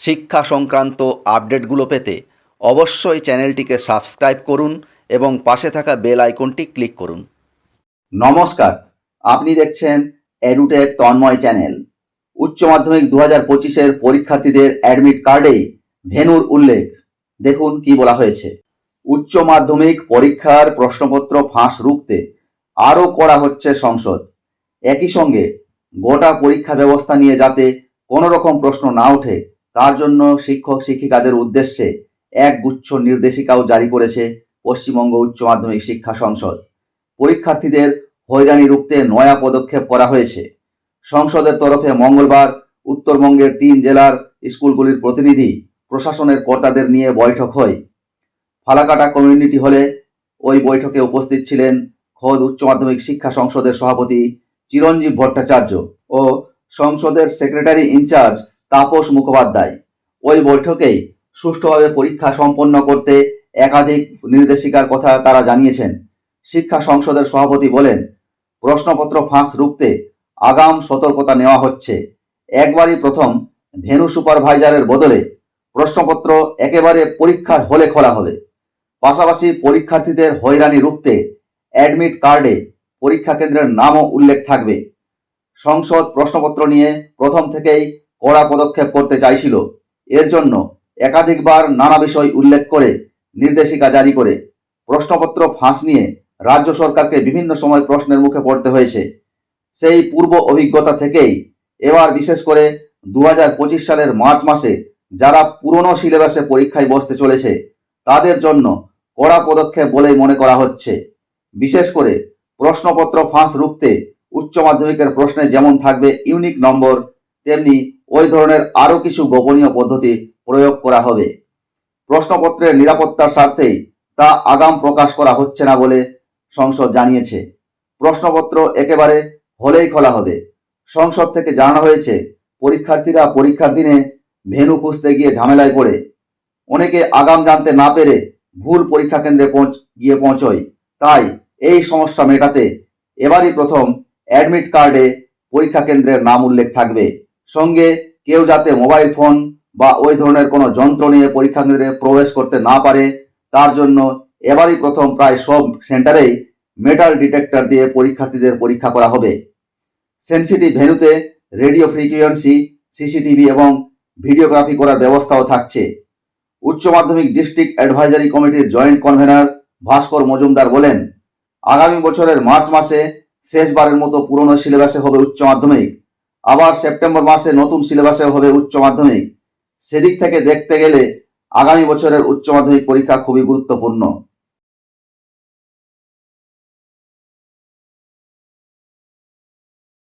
শিক্ষা সংক্রান্ত আপডেটগুলো পেতে অবশ্যই চ্যানেলটিকে সাবস্ক্রাইব করুন এবং পাশে থাকা বেল আইকনটি ক্লিক করুন। নমস্কার, আপনি দেখছেন এডুটেক তন্ময় চ্যানেল। উচ্চ মাধ্যমিক দু হাজার পঁচিশের পরীক্ষার্থীদের অ্যাডমিট কার্ডেই ভেনুর উল্লেখ। দেখুন কি বলা হয়েছে। উচ্চ মাধ্যমিক পরীক্ষার প্রশ্নপত্র ফাঁস রুখতে আরও করা হচ্ছে সংসদ। একই সঙ্গে গোটা পরীক্ষা ব্যবস্থা নিয়ে যাতে কোনো রকম প্রশ্ন না ওঠে তার জন্য শিক্ষক শিক্ষিকাদের উদ্দেশ্যে এক গুচ্ছ নির্দেশিকাও জারি করেছে পশ্চিমবঙ্গ উচ্চ মাধ্যমিক শিক্ষা সংসদ। পরীক্ষার্থীদের হয়রানি রুখতে নয়া পদক্ষেপ করা হয়েছে। সংসদের তরফে মঙ্গলবার উত্তরবঙ্গের তিন জেলার স্কুলগুলির প্রতিনিধি, প্রশাসনের কর্তাদের নিয়ে বৈঠক হয়। ফালাকাটা কমিউনিটি হলে ওই বৈঠকে উপস্থিত ছিলেন খোদ উচ্চ মাধ্যমিক শিক্ষা সংসদের সভাপতি চিরঞ্জীব ভট্টাচার্য ও সংসদের সেক্রেটারি ইনচার্জ তাপস মুখোপাধ্যায়। ওই বৈঠকেই সুষ্ঠুভাবে পরীক্ষা সম্পন্ন করতে একাধিক নির্দেশিকার কথা তারা জানিয়েছেন। শিক্ষা সংসদের সভাপতি বলেন, প্রশ্নপত্র ফাঁস রুখতে আগাম সতর্কতা নেওয়া হচ্ছে। একবারই প্রথম ভেনু সুপারভাইজারের বদলে প্রশ্নপত্র একেবারে পরীক্ষার হলে খোলা হবে। পাশাপাশি পরীক্ষার্থীদের হয়রানি রুখতে অ্যাডমিট কার্ডে পরীক্ষা কেন্দ্রের নামও উল্লেখ থাকবে। সংসদ প্রশ্নপত্র নিয়ে প্রথম থেকেই কড়া পদক্ষেপ করতে চাইছিল। এর জন্য একাধিকবার নানা বিষয় উল্লেখ করে নির্দেশিকা জারি করে প্রশ্নপত্র ফাঁস নিয়ে রাজ্য সরকারকে বিভিন্ন সময় প্রশ্নের মুখে পড়তে হয়েছে। সেই পূর্ব অভিজ্ঞতা থেকেই এবার বিশেষ করে দুহাজার পঁচিশ সালের মার্চ মাসে যারা পুরনো সিলেবাসে পরীক্ষায় বসতে চলেছে, তাদের জন্য কড়া পদক্ষেপ বলেই মনে করা হচ্ছে। বিশেষ করে প্রশ্নপত্র ফাঁস রুখতে উচ্চ মাধ্যমিকের প্রশ্নে যেমন থাকবে ইউনিক নম্বর, তেমনি ওই ধরনের আরও কিছু গোপনীয় পদ্ধতি প্রয়োগ করা হবে। প্রশ্নপত্রের নিরাপত্তার স্বার্থেই তা আগাম প্রকাশ করা হচ্ছে না বলে সংসদ জানিয়েছে। প্রশ্নপত্র একেবারে হলেই খোলা হবে। সংসদ থেকে জানানো হয়েছে, পরীক্ষার্থীরা পরীক্ষার দিনে ভেনু খুঁজতে গিয়ে ঝামেলায় পড়ে। অনেকে আগাম জানতে না পেরে ভুল পরীক্ষা কেন্দ্রে পৌঁছ, গিয়ে পৌঁছয়। তাই এই সমস্যা মেটাতে এবারই প্রথম অ্যাডমিট কার্ডে পরীক্ষা কেন্দ্রের নাম উল্লেখ থাকবে। সঙ্গে কেউ যাতে মোবাইল ফোন বা ওই ধরনের কোনো যন্ত্র নিয়ে পরীক্ষা কেন্দ্রে প্রবেশ করতে না পারে, তার জন্য এবারই প্রথম প্রায় সব সেন্টারেই মেটাল ডিটেক্টর দিয়ে পরীক্ষার্থীদের পরীক্ষা করা হবে। সেন্সিটিভ ভেন্যুতে রেডিও ফ্রিকুয়েন্সি সিসিটিভি এবং ভিডিওগ্রাফি করার ব্যবস্থাও থাকছে। উচ্চ মাধ্যমিক ডিস্ট্রিক্ট অ্যাডভাইজারি কমিটির জয়েন্ট কনভেনার ভাস্কর মজুমদার বলেন, আগামী বছরের মার্চ মাসে শেষবারের মতো পুরনো সিলেবাসে হবে উচ্চ মাধ্যমিক। আবার সেপ্টেম্বর মাসে নতুন সিলেবাসে হবে উচ্চ মাধ্যমিক। সেদিক থেকে দেখতে গেলে আগামী বছরের উচ্চ মাধ্যমিক পরীক্ষা খুবই গুরুত্বপূর্ণ।